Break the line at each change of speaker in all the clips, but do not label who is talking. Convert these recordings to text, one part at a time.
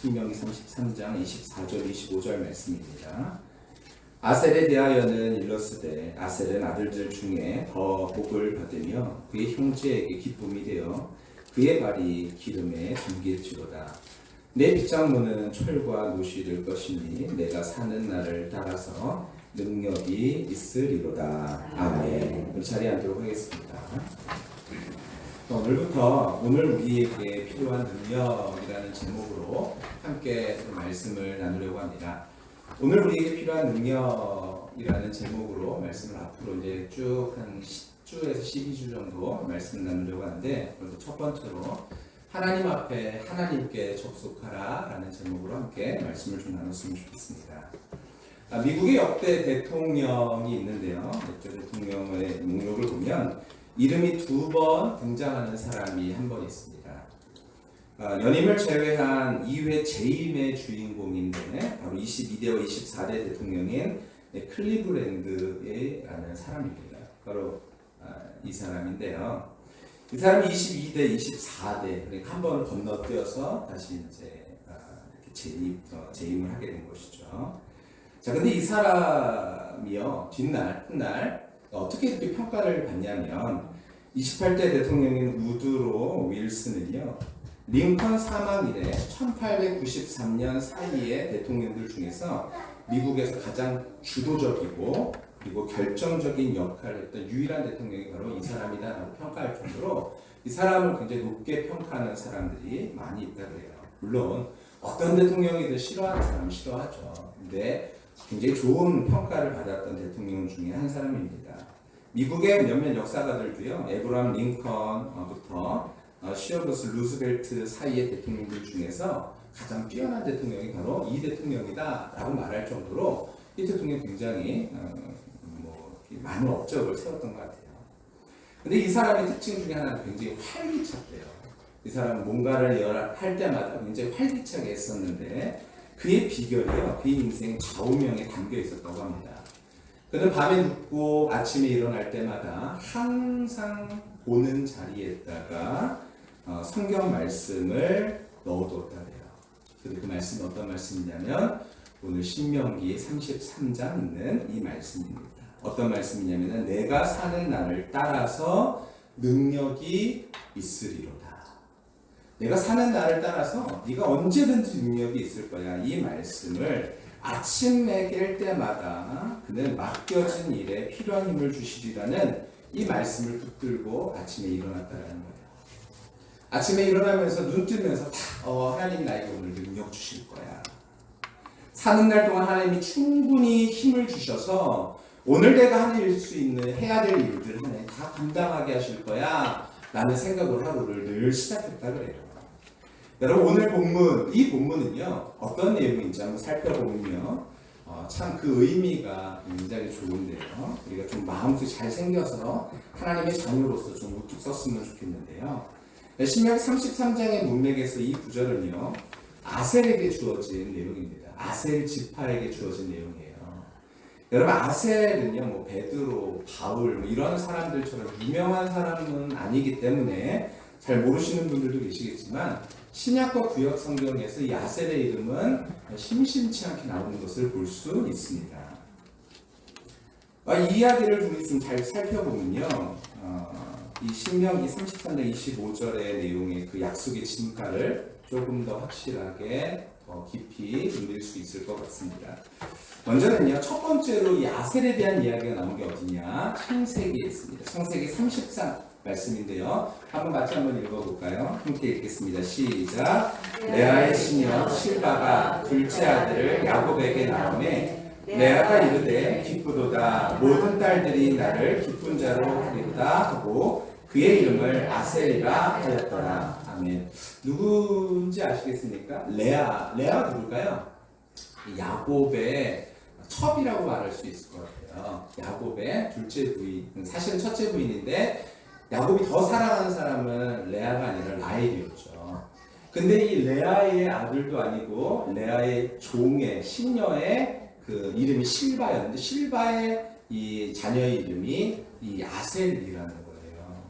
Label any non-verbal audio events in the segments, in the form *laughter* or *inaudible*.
신명기 33장 24절 25절 말씀입니다. 아셀에 대하여는 일러스되 아셀은 아들들 중에 더 복을 받으며 그의 형제에게 기쁨이 되어 그의 발이 기름에 잠길지로다. 내 빗장문은 철과 노시 될 것이니 내가 사는 날을 따라서 능력이 있으리로다. 아멘. 우리 자리에 앉도록 하겠습니다. 오늘부터 오늘 우리에게 필요한 능력이라는 제목으로 함께 말씀을 나누려고 합니다. 오늘 우리에게 필요한 능력이라는 제목으로 말씀을 앞으로 이제 쭉 한 10주에서 12주 정도 말씀 나누려고 하는데 그래서 첫 번째로 하나님 앞에 하나님께 접속하라라는 제목으로 함께 말씀을 좀 나눴으면 좋겠습니다. 아, 미국의 역대 대통령이 있는데요. 역대 대통령의 목록을 보면 이름이 두 번 등장하는 사람이 한 번 있습니다. 아, 연임을 제외한 2회 재임의 주인공인데 바로 22대와 24대 대통령인 네, 클리브랜드라는 사람입니다. 바로 아, 이 사람인데요. 이 사람이 22대, 24대 그러니까 한 번을 건너뛰어서 다시 이제 아, 재임, 어, 재임을 하게 된 것이죠. 자, 근데 이 사람이요 뒷날 훗날 어떻게 이렇게 평가를 받냐면 28대 대통령인 우드로 윌슨은요 링컨 사망 이래 1893년 사이의 대통령들 중에서 미국에서 가장 주도적이고 그리고 결정적인 역할을 했던 유일한 대통령이 바로 이 사람이다라고 평가할 정도로 이 사람을 굉장히 높게 평가하는 사람들이 많이 있다 그래요. 물론 어떤 대통령이든 싫어하는 사람 싫어하죠. 근데 굉장히 좋은 평가를 받았던 대통령 중에 한 사람입니다. 미국의 몇몇 역사가들도요, 에브라함 링컨부터 어, 시어버스 루스벨트 사이의 대통령들 중에서 가장 뛰어난 대통령이 바로 이 대통령이다라고 말할 정도로 이 대통령이 굉장히 어, 뭐 많은 업적을 세웠던 것 같아요. 근데 이 사람의 특징 중에 하나는 굉장히 활기찼대요. 이 사람은 뭔가를 열- 할 때마다 굉장히 활기차게 했었는데 그의 비결이요, 그의 인생 좌우명에 담겨 있었다고 합니다. 그는 밤에 눕고 아침에 일어날 때마다 항상 보는 자리에다가 어, 성경 말씀을 넣어두었다 그래요. 근데 그 말씀이 어떤 말씀이냐면 오늘 신명기 33장 있는 이 말씀입니다. 어떤 말씀이냐면 내가 사는 날을 따라서 능력이 있으리로다. 내가 사는 날을 따라서 네가 언제든지 능력이 있을 거야. 이 말씀을 아침에 깰 때마다 그는 맡겨진 일에 필요한 힘을 주시리라는 이 말씀을 붙들고 아침에 일어났다라는 거예요. 아침에 일어나면서 눈 뜨면서 다, 어, 하나님 나에게 오늘 능력 주실 거야. 사는 날 동안 하나님이 충분히 힘을 주셔서 오늘 내가 하는 수 있는 해야 될 일들을 하나님 다 감당하게 하실 거야. 라는 생각으로 하루를 늘 시작했다 그래요. 여러분 오늘 본문 이 본문은요 어떤 내용인지 한번 살펴보면요. 어, 참그 의미가 굉장히 좋은데요. 우리가 좀 마음속에 잘 생겨서 하나님의 자녀로서 좀 우뚝 섰으면 좋겠는데요. 신명기 33장의 문맥에서 이 구절은요 아셀에게 주어진 내용입니다. 아셀 지파에게 주어진 내용이에요. 여러분 아셀은요 뭐 베드로 바울 뭐 이런 사람들처럼 유명한 사람은 아니기 때문에 잘 모르시는 분들도 계시겠지만 신약과 구약 성경에서 이 아셀의 이름은 심심치 않게 나오는 것을 볼 수 있습니다. 아, 이 이야기를 우리 좀 잘 살펴보면요. 어, 이 신명기 33장 25절의 내용의 그 약속의 진가를 조금 더 확실하게 더 깊이 누릴 수 있을 것 같습니다. 먼저는요, 첫 번째로 이 아셀에 대한 이야기가 나온 게 어디냐? 창세기에 있습니다. 창세기 30장 말씀인데요. 한번 같이 한번 읽어볼까요? 함께 읽겠습니다. 시작. 레아의 시녀 실바가 둘째 아들을 야곱에게 낳음에 레아가 이르되 기쁘도다 모든 딸들이 나를 기쁜 자로 하리로다 하고 그의 이름을 아셀이라 하였더라. 아멘. 누구인지 아시겠습니까? 레아. 레아 누굴까요? 야곱의 첩이라고 말할 수 있을 것 같아요. 야곱의 둘째 부인, 사실은 첫째 부인인데 야곱이 더 사랑하는 사람은 레아가 아니라 라헬이었죠. 근데 이 레아의 아들도 아니고 레아의 종의 신녀의 그 이름이 실바였는데 실바의 이 자녀의 이름이 이 아셀이라는 거예요.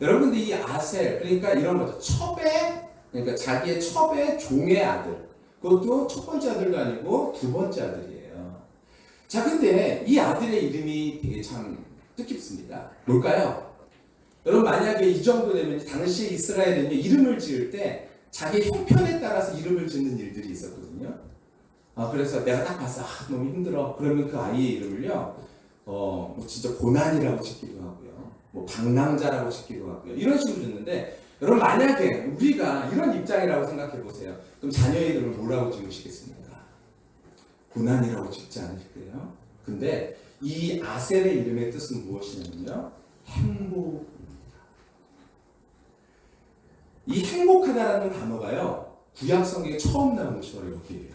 여러분 이 아셀 그러니까 이런 거죠. 첩의 그러니까 자기의 첩의 종의 아들 그것도 첫 번째 아들도 아니고 두 번째 아들이에요. 자, 근데 이 아들의 이름이 되게 참 뜻깊습니다. 뭘까요? 여러분 만약에 이 정도 되면 당시 이스라엘은 이름을 지을 때 자기 형편에 따라서 이름을 짓는 일들이 있었거든요. 아, 그래서 내가 딱 봤어. 아, 너무 힘들어. 그러면 그 아이의 이름을요, 어, 뭐 진짜 고난이라고 짓기도 하고요. 뭐 방랑자라고 짓기도 하고요. 이런 식으로 짓는데, 여러분 만약에 우리가 이런 입장이라고 생각해 보세요. 그럼 자녀의 이름을 뭐라고 지으시겠습니까? 고난이라고 짓지 않으실까요? 근데 이 아셀의 이름의 뜻은 무엇이냐면요. 행복입니다. 이 행복하다라는 단어가요. 구약 성경에 처음 나온 것이 여기예요.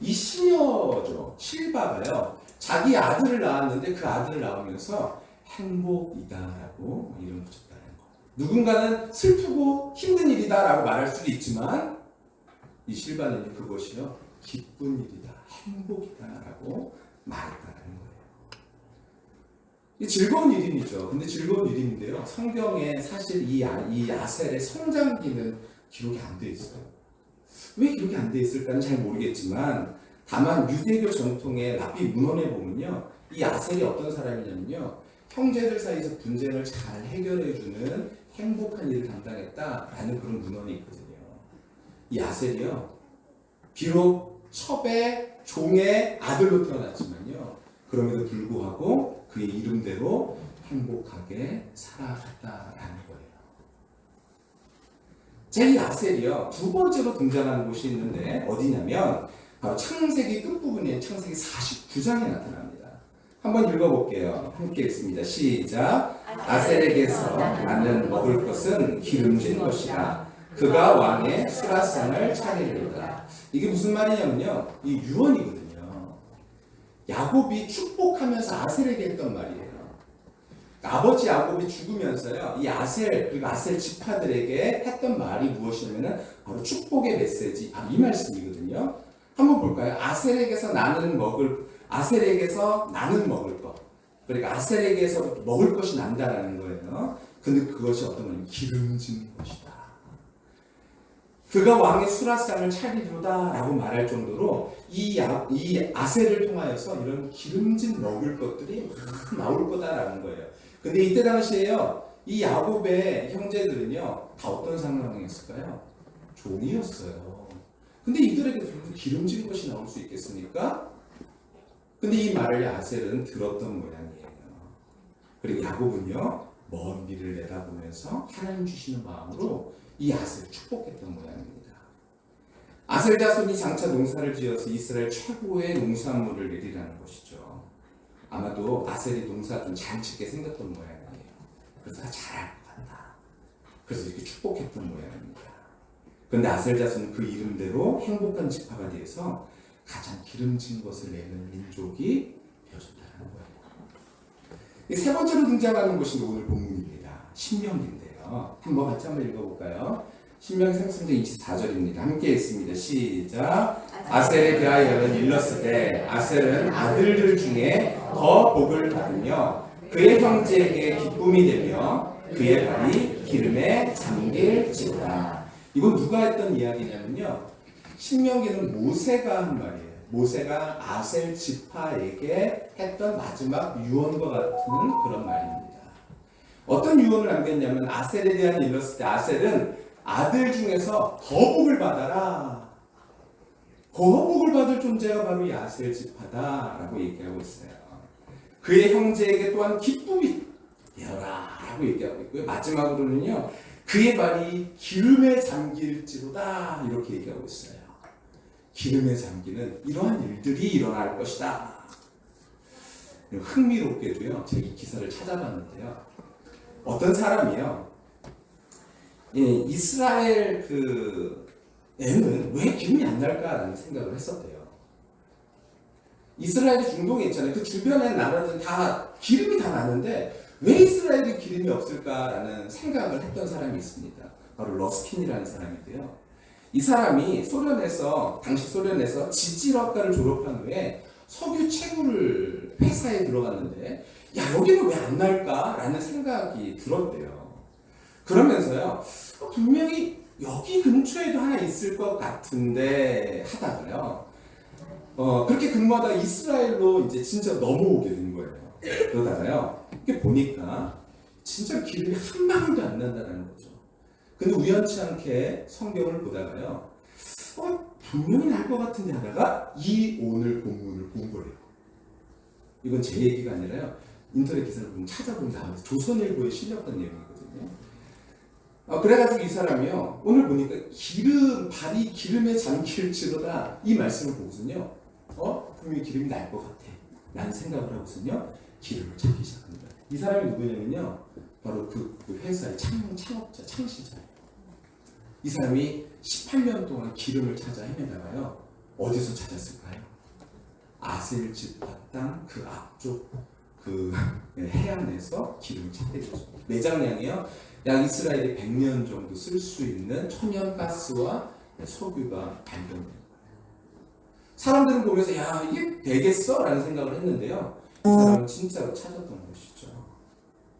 이 시녀죠. 실바가요. 자기 아들을 낳았는데 그 아들을 낳으면서 행복이다라고 이름 붙였다는 거. 누군가는 슬프고 힘든 일이다라고 말할 수도 있지만 이 실바는 그것이요. 기쁜 일이다. 행복이다라고 말했다는. 이 즐거운 이름이죠. 근데 즐거운 이름인데요. 성경에 사실 이, 아, 이 아셀의 성장기는 기록이 안 돼 있어요. 왜 기록이 안 돼 있을까는 잘 모르겠지만 다만 유대교 전통의 랍비 문헌에 보면요. 이 아셀이 어떤 사람이냐면요. 형제들 사이에서 분쟁을 잘 해결해주는 행복한 일을 담당했다라는 그런 문헌이 있거든요. 이 아셀이요. 비록 첩의 종의 아들로 태어났지만요. 그럼에도 불구하고 그의 이름대로 행복하게 살아갔다라는 거예요. 제 아셀이요. 두 번째로 등장하는 곳이 있는데 어디냐면 바로 창세기 끝부분인 창세기 49장에 나타납니다. 한번 읽어볼게요. 함께 읽습니다. 시작. 아셀에게서 나는 먹을 것은 기름진 것이라 그가 왕의 수라상을 차리리로다. 이게 무슨 말이냐면요. 이 유언이거든요. 야곱이 축복하면서 아셀에게 했던 말이에요. 아버지 야곱이 죽으면서요. 이 아셀 그리고 아셀 지파들에게 했던 말이 무엇이냐면은 바로 축복의 메시지 바로 이 말씀이거든요. 한번 볼까요? 아셀에게서 나는 먹을 아셀에게서 나는 먹을 것. 그러니까 아셀에게서 먹을 것이 난다라는 거예요. 근데 그것이 어떤 거냐면 기름진 것이다. 그가 왕의 수라상을 차리로다라고 말할 정도로 이, 야, 이 아셀을 통하여서 이런 기름진 먹을 것들이 막 나올 거다라는 거예요. 근데 이때 당시에요, 이 야곱의 형제들은요, 다 어떤 상황이었을까요? 종이었어요. 근데 이들에게 기름진 것이 나올 수 있겠습니까? 근데 이 말을 아셀은 들었던 모양이에요. 그리고 야곱은요, 먼 미를 내다보면서 하나님 주시는 마음으로 이 아셀을 축복했던 모양입니다. 아셀 자손이 장차 농사를 지어서 이스라엘 최고의 농산물을 내리라는 것이죠. 아마도 아셀이 농사 좀 잘 짓게 생겼던 모양이에요. 그래서 잘할 것 같다. 그래서 이렇게 축복했던 모양입니다. 그런데 아셀 자손은 그 이름대로 행복한 지파가 되어서 가장 기름진 것을 내는 민족이 되어졌다는 거예요. 이세 번째로 등장하는 것이 오늘 본문입니다. 신명기인데 요. 한번 같이 한번 읽어볼까요? 신명기 상승전 24절입니다. 함께 읽습니다. 시작. 아셀에 대하여는 일렀을 때 아셀은 아들들 중에 더 복을 받으며 그의 형제에게 기쁨이 되며 그의 발이 기름에 잠길지다. 이건 누가 했던 이야기냐면요. 신명기는 모세가 한 말이에요. 모세가 아셀 지파에게 했던 마지막 유언과 같은 그런 말입니다. 어떤 유언을 남겼냐면 아셀에 대한 일렀을 때 아셀은 아들 중에서 더 복을 받아라. 더 복을 받을 존재가 바로 이 아셀 지파다라고 얘기하고 있어요. 그의 형제에게 또한 기쁨이 되어라라고 얘기하고 있고요. 마지막으로는요. 그의 발이 기름에 잠길지로다 이렇게 얘기하고 있어요. 기름에 잠기는 이러한 일들이 일어날 것이다. 흥미롭게도요. 제가 이 기사를 찾아봤는데요. 어떤 사람이요. 예, 이스라엘 그 애는 왜 기름이 안 날까라는 생각을 했었대요. 이스라엘이 중동에 있잖아요. 그 주변의 나라들은 다 기름이 다 나는데 왜 이스라엘이 기름이 없을까라는 생각을 했던 사람이 있습니다. 바로 러스킨이라는 사람인데요. 이 사람이 소련에서 당시 소련에서 지질학과를 졸업한 후에 석유 채굴 회사에 들어갔는데 야 여기는 왜 안 날까라는 생각이 들었대요. 그러면서요 분명히 여기 근처에도 하나 있을 것 같은데 하다가요. 어, 그렇게 근무하다가 이스라엘로 이제 진짜 넘어오게 된 거예요. 그러다가요. 이렇게 보니까 진짜 기름이 한 방울도 안 난다는 거죠. 근데 우연치 않게 성경을 보다가요. 어, 분명히 날 것 같은데 하다가 이 오늘 본문을 본 거예요. 이건 제 얘기가 아니라요. 인터넷 기사를 보면 찾아보면 나와서 조선일보에 실렸던 내용이거든요. 어, 그래가지고 이 사람이요. 오늘 보니까 기름, 발이 기름에 잠길지로다 이 말씀을 보고서는요. 어? 분명히 기름이 날 것 같아. 라는 생각을 하고서는요. 기름을 찾기 시작합니다. 이 사람이 누구냐면요. 바로 그, 그 회사의 창, 창업자, 창시자예요. 이 사람이 18년 동안 기름을 찾아 헤매다가요. 어디서 찾았을까요? 아셀 지파 땅그 앞쪽 그 *laughs* 해안에서 기름을 찾게 되죠. 매장량이요. 약 이스라엘이 100년 정도 쓸 수 있는 천연 가스와 석유가 발견된 거예요. 사람들은 보면서 야 이게 되겠어 라는 생각을 했는데요. 이 사람은 진짜로 찾았던 것이죠.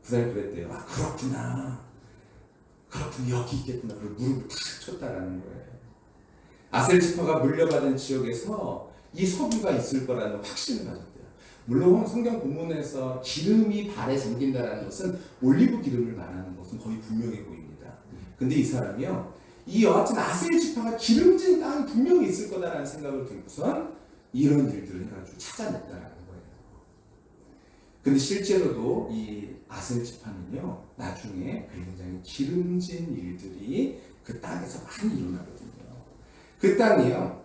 그 사람이 그랬대요. 아 그렇구나. 그렇군 여기 있겠구나. 그리고 무릎을 탁 쳤다라는 거예요. 아셀 지파가 물려받은 지역에서 이 석유가 있을 거라는 확신을 가졌대요. 물론 성경 본문에서 기름이 발에 잠긴다는 것은 올리브 기름을 말하는 것은 거의 분명해 보입니다. 근데 이 사람이요, 이 여하튼 아셀 지파가 기름진 땅이 분명히 있을 거다라는 생각을 들고선 이런 일들을 해가지고 찾아냈다라는 거예요. 근데 실제로도 이 아셀 지파는요, 나중에 굉장히 기름진 일들이 그 땅에서 많이 일어나거든요. 그 땅이요,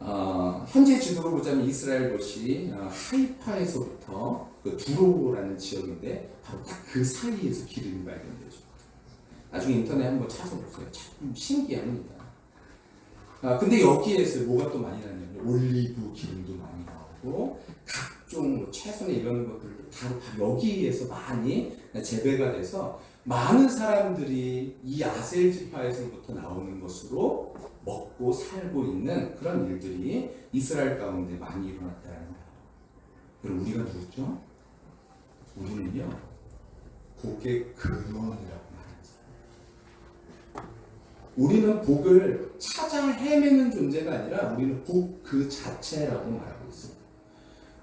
어, 현재 지도로 보자면 이스라엘 도시 어, 하이파에서부터 그 두로라는 지역인데 바로 딱 그 사이에서 기름이 발견되죠. 나중에 인터넷 한번 찾아보세요. 참 신기합니다. 아, 근데 여기에서 뭐가 또 많이 나냐면 올리브 기름도 많이 나오고 각종 뭐 채소나 이런 것들도 다, 다 여기에서 많이 재배가 돼서 많은 사람들이 이 아셀 지파에서부터 나오는 것으로 먹고 살고 있는 그런 일들이 이스라엘 가운데 많이 일어났다는 거예요. 그럼 우리가 누구죠? 우리는요, 복의 근원이라고 말하죠. 우리는 복을 찾아 헤매는 존재가 아니라 우리는 복 그 자체라고 있습니다.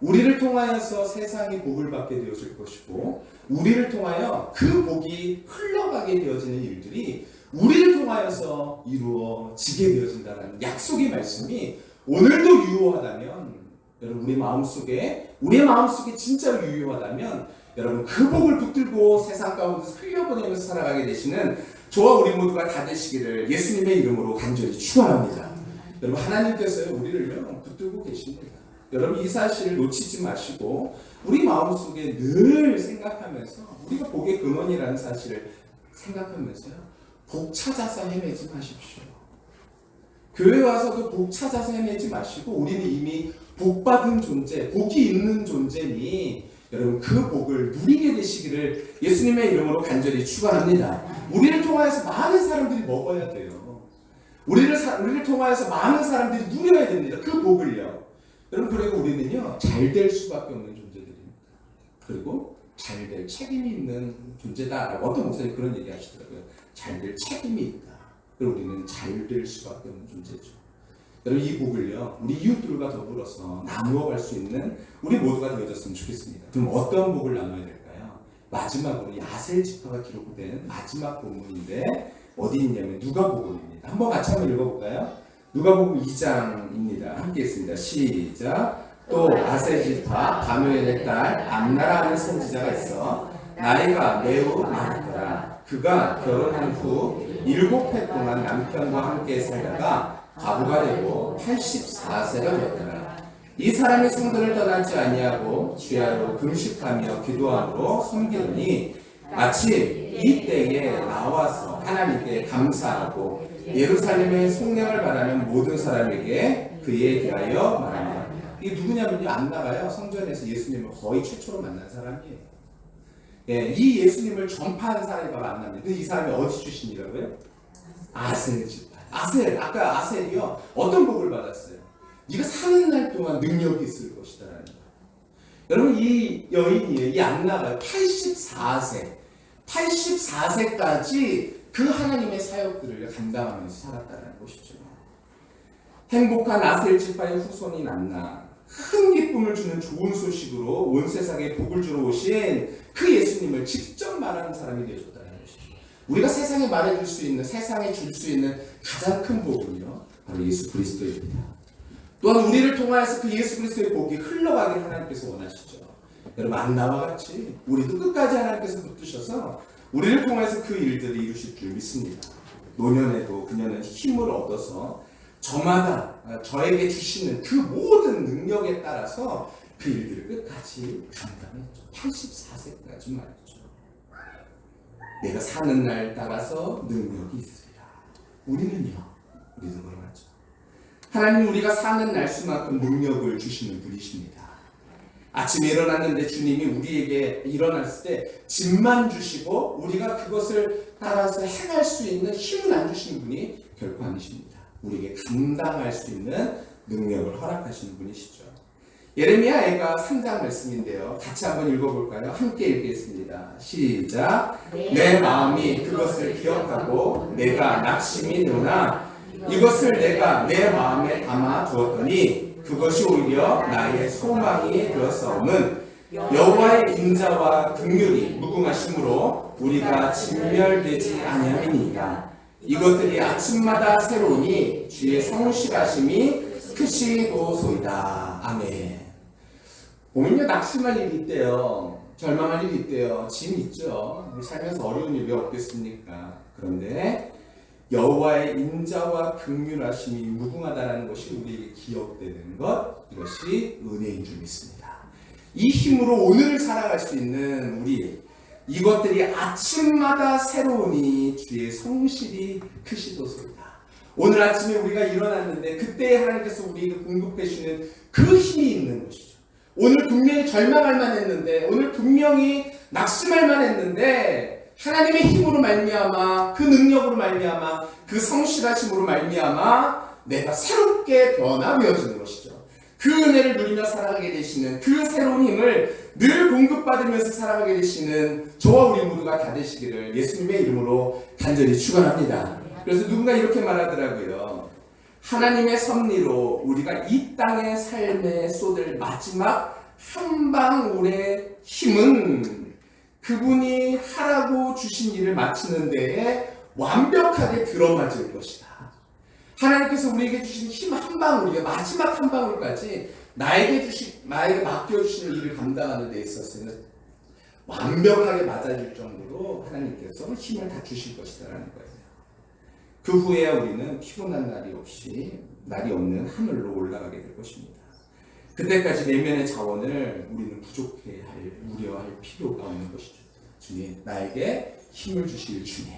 우리를 통하여서 세상이 복을 받게 되어질 것이고, 우리를 통하여 그 복이 흘러가게 되어지는 일들이 우리를 통하여서 이루어지게 되어진다는 약속의 말씀이 오늘도 유효하다면 여러분 우리 마음속에 우리의 마음속에 진짜로 유효하다면 여러분 그 복을 붙들고 세상 가운데서 흘려보내면서 살아가게 되시는 저와 우리 모두가 다 되시기를 예수님의 이름으로 간절히 축원합니다. 여러분 하나님께서 우리를요 붙들고 계십니다. 여러분 이 사실을 놓치지 마시고 우리 마음속에 늘 생각하면서 우리가 복의 근원이라는 사실을 생각하면서요 복 찾아서 헤매지 마십시오. 교회 와서도 복 찾아서 헤매지 마시고 우리는 이미 복 받은 존재, 복이 있는 존재니 여러분 그 복을 누리게 되시기를 예수님의 이름으로 간절히 축원합니다. 우리를 통하여서 많은 사람들이 먹어야 돼요. 우리를 사, 우리를 통하여서 많은 사람들이 누려야 됩니다. 그 복을요. 여러분 그리고 우리는요 잘 될 수밖에 없는 존재들입니다. 그리고 잘 될 책임이 있는 존재다라고 어떤 목사님 그런 얘기 하시더라고요. 잘 될 책임이 있다. 그리고 우리는 잘 될 수밖에 없는 존재죠. 여러분 이 복을요 우리 이웃들과 더불어서 나누어 갈 수 있는 우리 모두가 되어졌으면 좋겠습니다. 그럼 어떤 복을 나눠야 될까요? 마지막으로 야셀 지파가 기록된 마지막 본문인데 어디 있냐면 누가 복음입니다. 한번 같이 한번 읽어볼까요? 누가복음 2장입니다. 함께 있습니다. 시작. 또 아셀 지파 가누엘의 딸 안나라 하는 선지자가 있어 나이가 매우 많더라. 그가 결혼한 후 일곱 해 동안 남편과 함께 살다가 과부가 되고 84세가 되었더라. 이 사람이 성도를 떠나지 아니하고 주야로 금식하며 기도함으로 섬기더니 마치 이 때에 나와서 하나님께 감사하고 예루살렘의 속량을 바라는 모든 사람에게 그에 대하여 말합니다. 이게 누구냐면요 안 나가요 성전에서 예수님을 거의 최초로 만난 사람이에요. 예, 이 예수님을 전파한 사람이 바로 안나입니다. 이 사람이 어디 출신이라고요? 아셀 지파. 아셀 아까 아셀이요 어떤 복을 받았어요? 네가 사는 날 동안 능력이 있을 거예요. 여러분 이 여인이 이 안나가 84세, 84세까지 그 하나님의 사역들을 감당하면서 살았다는 것이죠. 행복한 아셀 지파의 후손이 만나 큰 기쁨을 주는 좋은 소식으로 온 세상에 복을 주러 오신 그 예수님을 직접 말하는 사람이 되어줬다는 것이죠. 우리가 세상에 말해줄 수 있는, 세상에 줄 수 있는 가장 큰 복은요, 바로 예수 그리스도입니다. 또한 우리를 통하여서 그 예수 그리스도의 복이 흘러가길 하나님께서 원하시죠. 여러분 안나와 같이 우리도 끝까지 하나님께서 붙드셔서 우리를 통해서 그 일들을 이루실 줄 믿습니다. 노년에도 그녀는 힘을 얻어서 저마다 아, 저에게 주시는 그 모든 능력에 따라서 그 일들을 끝까지 감당했죠. 84세까지 말이죠. 내가 사는 날 따라서 능력이 있으리라. 우리는요, 우리도 그러죠. 하나님 우리가 사는 날수만큼 능력을 주시는 분이십니다. 아침에 일어났는데 주님이 우리에게 일어났을 때 짐만 주시고 우리가 그것을 따라서 행할 수 있는 힘을 안 주시는 분이 결코 아니십니다. 우리에게 감당할 수 있는 능력을 허락하시는 분이시죠. 예레미야 애가 3장 말씀인데요. 같이 한번 읽어볼까요? 함께 읽겠습니다. 시작. 내 마음이 그것을 기억하고 내가 낙심이 누나 이것을 내가 내 마음에 담아 두었더니 그것이 오히려 나의 소망이 되었사오는 여호와의 인자와 긍휼이 무궁하심으로 우리가 진멸되지 아니함이니이다. 이것들이 아침마다 새로우니 주의 성실하심이 크시도소이다. 아멘. 보면요 낙심할 일이 있대요. 절망할 일이 있대요. 짐 있죠. 살면서 어려운 일이 없겠습니까? 그런데 여호와의 인자와 극률하심이 무궁하다는 것이 우리에게 기억되는 것 이것이 은혜인 줄 믿습니다. 이 힘으로 오늘을 살아갈 수 있는 우리 이것들이 아침마다 새로우니 주의 성실이 크시도소이다. 오늘 아침에 우리가 일어났는데 그때 하나님께서 우리에게 공급해 주시는 그 힘이 있는 것이죠. 오늘 분명히 절망할 만했는데 오늘 분명히 낙심할 만했는데 하나님의 힘으로 말미암아 그 능력으로 말미암아 그 성실하심으로 말미암아 내가 새롭게 변화되어지는 것이죠. 그 은혜를 누리며 살아가게 되시는 그 새로운 힘을 늘 공급받으면서 살아가게 되시는 저와 우리 모두가 다 되시기를 예수님의 이름으로 간절히 축원합니다. 그래서 누군가 이렇게 말하더라고요. 하나님의 섭리로 우리가 이 땅의 삶에 쏟을 마지막 한 방울의 힘은 그분이 하라고 주신 일을 마치는 데에 완벽하게 들어맞을 것이다. 하나님께서 우리에게 주신 힘 한 방울이 마지막 한 방울까지 나에게 주신 나에게 맡겨 주신 일을 감당하는 데 있어서는 완벽하게 맞아줄 정도로 하나님께서 힘을 다 주실 것이다라는 거예요. 그 후에 우리는 피곤한 날이 없이 날이 없는 하늘로 올라가게 될 것입니다. 그때까지 내면의 자원을 우리는 부족해 할 우려할 필요가 없는 것이죠. 주님, 나에게 힘을 주실 주님.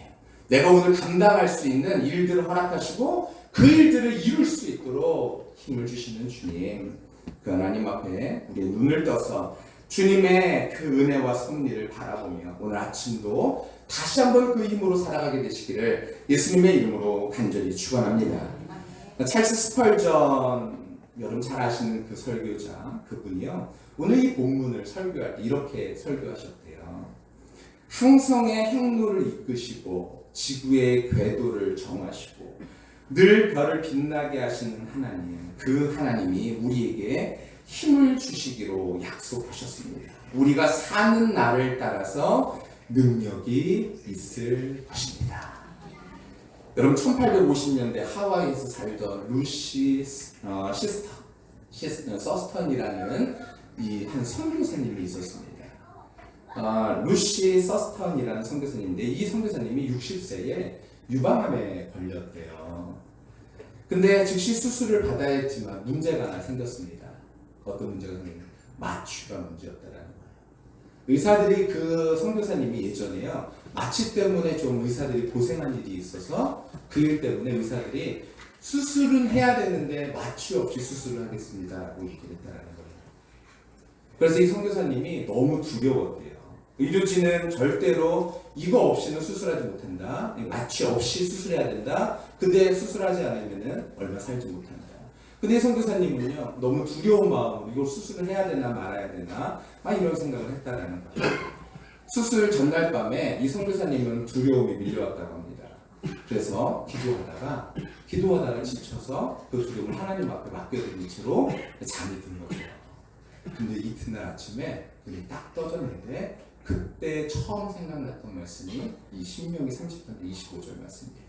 내가 오늘 감당할 수 있는 일들을 허락하시고 그 일들을 이룰 수 있도록 힘을 주시는 주님. 그 하나님 앞에 우리의 눈을 떠서 주님의 그 은혜와 섭리를 바라보며 오늘 아침도 다시 한번 그 힘으로 살아가게 되시기를 예수님의 이름으로 간절히 축원합니다. 찰스 스펄전 여러분 잘 아시는 그 설교자 그분이요. 오늘 이 본문을 설교할 때 이렇게 설교하셨대요. 항성의 행로를 이끄시고 지구의 궤도를 정하시고 늘 별을 빛나게 하시는 하나님 그 하나님이 우리에게 힘을 주시기로 약속하셨습니다. 우리가 사는 날을 따라서 능력이 있을 것입니다. 여러분 1850년대 하와이에서 살던 루시 어, 시스터, 시스터 서스턴이라는 이 한 선교사님이 있었습니다. 어, 루시 서스턴이라는 선교사님인데 이 선교사님이 60세에 유방암에 걸렸대요. 근데 즉시 수술을 받아야 했지만 문제가 하나 생겼습니다. 어떤 문제가 생겼냐? 마취가 문제였다라는 거예요. 의사들이 그 선교사님이 예전에요. 마취 때문에 좀 의사들이 고생한 일이 있어서 그 일 때문에 의사들이 수술은 해야 되는데 마취 없이 수술을 하겠습니다 라고 얘기를 했다라는 거예요. 그래서 이 선교사님이 너무 두려웠대요. 의료진은 절대로 이거 없이는 수술하지 못한다. 마취 없이 수술해야 된다. 근데 수술하지 않으면 얼마 살지 못한다. 근데 선교사님은요 너무 두려운 마음으로 이걸 수술을 해야 되나 말아야 되나 막 이런 생각을 했다라는 거예요. 수술 전날 밤에 이 선교사님은 두려움이 밀려왔다고 합니다. 그래서 기도하다가 기도하다가 지쳐서 그 기도를 하나님 앞에 맡겨드린 채로 잠이 든 거죠. 근데 이튿날 아침에 눈이 딱 떠졌는데 그때 처음 생각났던 말씀이 이 신명기 30편 25절 말씀이에요.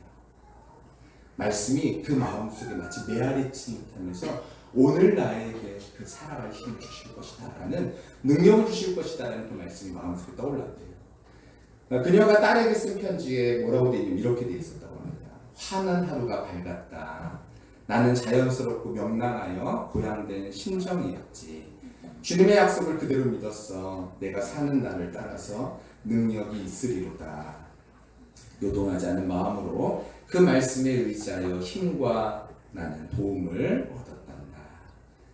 말씀이 그 마음속에 마치 메아리 치는 듯하면서 오늘 나에게 그 살아갈 힘을 주실 것이다 라는 능력을 주실 것이다 라는 그 말씀이 마음속에 떠올랐대요. 그녀가 딸에게 쓴 편지에 뭐라고 되어 있냐면 이렇게 되어 있었다고 합니다. 환한 하루가 밝았다. 나는 자연스럽고 명랑하여 고양된 심정이었지. 주님의 약속을 그대로 믿었어. 내가 사는 날을 따라서 능력이 있으리로다. 요동하지 않은 마음으로 그 말씀에 의지하여 힘과 나는 도움을 얻었단다.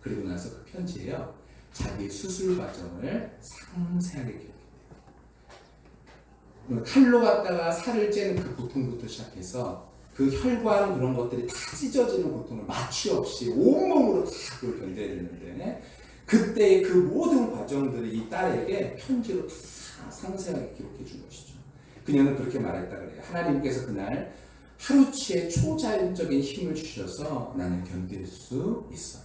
그리고 나서 그 편지에요. 자기 수술 과정을 상세하게 기록했대요. 칼로 갖다가 살을 째는 그 고통부터 시작해서 그 혈관 그런 것들이 다 찢어지는 고통을 마취 없이 온몸으로 다 되는데 그때의 그 모든 과정들을 이 딸에게 편지로 다 상세하게 기록해 준 것이죠. 그녀는 그렇게 말했다 그래요. 하나님께서 그날 하루치의 초자연적인 힘을 주셔서 나는 견딜 수 있었다.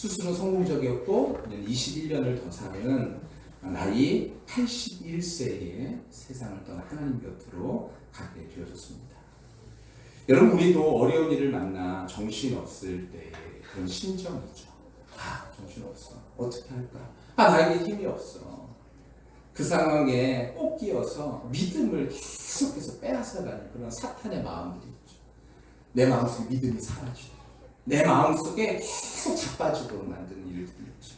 수술은 성공적이었고 21년을 더 사는 나이 81세에 세상을 떠나 하나님 곁으로 가게 되어졌습니다. 여러분 우리도 어려운 일을 만나 정신 없을 때 그런 심정이죠. 아 정신 없어. 어떻게 할까? 아 나에게 힘이 없어. 그 상황에 꼭 끼어서 믿음을 계속해서 빼앗아가는 그런 사탄의 마음들이 있죠. 내 마음속에 믿음이 사라지고 내 마음속에 계속 자빠지도록 만드는 일들이 있죠.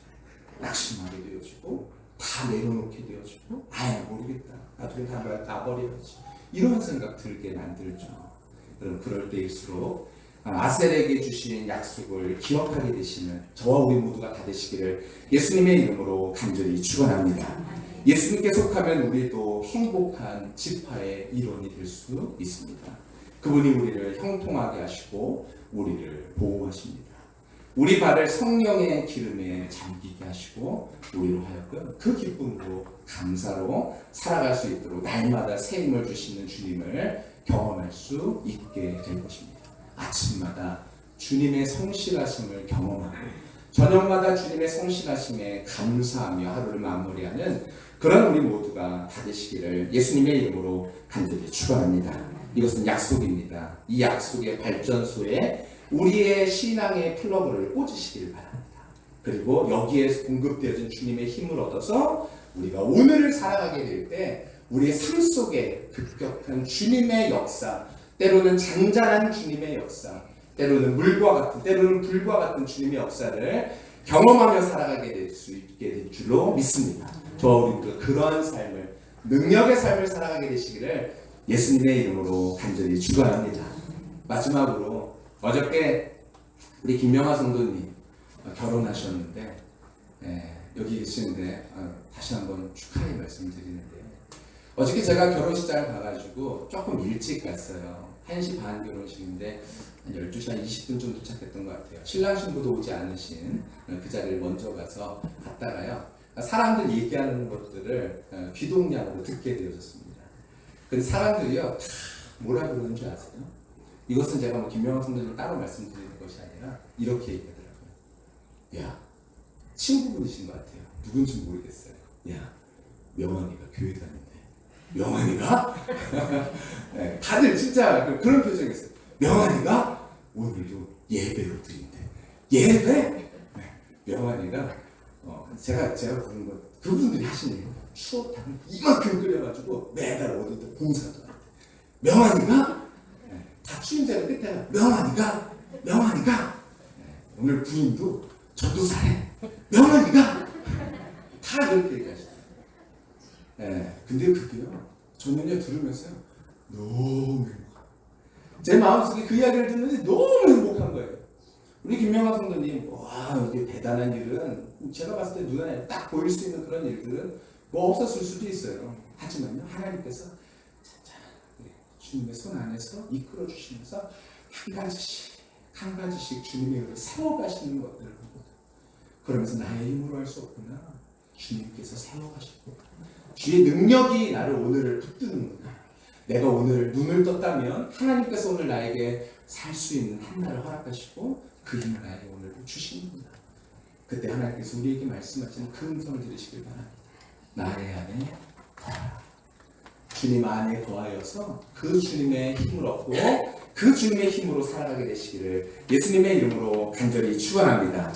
낙심하게 되어지고 다 내려놓게 되어지고 아예 모르겠다. 나중에 다 놔버려야지. 이런 생각 들게 만들죠. 그럴 때일수록 아셀에게 주신 약속을 기억하게 되시는 저와 우리 모두가 다 되시기를 예수님의 이름으로 간절히 축원합니다. 예수님께 속하면 우리도 행복한 지파의 일원이 될 수 있습니다. 그분이 우리를 형통하게 하시고 우리를 보호하십니다. 우리 발을 성령의 기름에 잠기게 하시고 우리로 하여금 그 기쁨으로 감사로 살아갈 수 있도록 날마다 새 힘을 주시는 주님을 경험할 수 있게 될 것입니다. 아침마다 주님의 성실하심을 경험하고 저녁마다 주님의 성실하심에 감사하며 하루를 마무리하는 그런 우리 모두가 다 되시기를 예수님의 이름으로 간절히 축원합니다. 이것은 약속입니다. 이 약속의 발전소에 우리의 신앙의 플러그를 꽂으시길 바랍니다. 그리고 여기에 공급되어진 주님의 힘을 얻어서 우리가 오늘을 살아가게 될 때 우리의 삶 속에 급격한 주님의 역사, 때로는 잔잔한 주님의 역사, 때로는 물과 같은, 때로는 불과 같은 주님의 역사를 경험하며 살아가게 될 수 있게 될 줄로 믿습니다. 저와 우리도 그러한 삶을, 능력의 삶을 살아가게 되시기를 예수님의 이름으로 간절히 축원합니다. 마지막으로 어저께 우리 김명하 성도님 결혼하셨는데 예, 여기 계시는데 어, 다시 한번 축하의 말씀드리는데요. 어저께 제가 결혼식장을 가가지고 조금 일찍 갔어요. 1시 반 결혼식인데 한 12시 한 20분 좀 도착했던 것 같아요. 신랑 신부도 오지 않으신 그 자리를 먼저 가서 갔다가요. 사람들 얘기하는 것들을 어, 귀동냥으로 듣게 되어졌습니다. 근데 사람들이요, 다 뭐라 그러는 줄 아세요? 이것은 제가 뭐 김명환 선생님 따로 말씀드리는 것이 아니라 이렇게 얘기하더라고요. 야, 친구분이신 것 같아요. 누군지 모르겠어요. 야, 명환이가 교회 다닌대. 명환이가? *laughs* 네, 다들 진짜 그- 그런 표정이었어요. 명환이가 오늘도 예배로 드린대. 예배? 네, 명환이가 어, 제가 제가 부른 거 그분들이 하시는 거 추어탕을 이만큼 끓여가지고 매달 어디든 봉사도 한대. 명환이가? 네, 다 추임새가 끝에 명환이가? 명환이가? 네, 오늘 부인도 전도사래. 명환이가? 다 그렇게 얘기하시더라고요. 예, 근데 그게요, 저는요, 들으면서요, 너무 행복한 제 마음속에 그 이야기를 듣는데 너무 행복한 거예요. 김명환 성도님, 와, 이게 대단한 일은, 제가 봤을 때 눈에 딱 보일 수 있는 그런 일들은 뭐 없었을 수도 있어요. 하지만요, 하나님께서 주님의 손 안에서 이끌어 주시면서 한 가지씩, 한 가지씩 주님의 일을 세워가시는 것들을 보고, 그러면서 나의 힘으로 할 수 없구나. 주님께서 세워가시고, 주의 능력이 나를 오늘을 붙드는구나. 내가 오늘 눈을 떴다면 하나님께서 오늘 나에게 살 수 있는 한 날을 허락하시고 그 힘을 나에게 오늘 주시는구나. 그때 하나님께서 우리에게 말씀하시는 그 음성을 들으시길 바랍니다. 나의 안에. 주님 안에 거하여서 그 주님의 힘을 얻고 그 주님의 힘으로 살아가게 되시기를 예수님의 이름으로 간절히 축원합니다.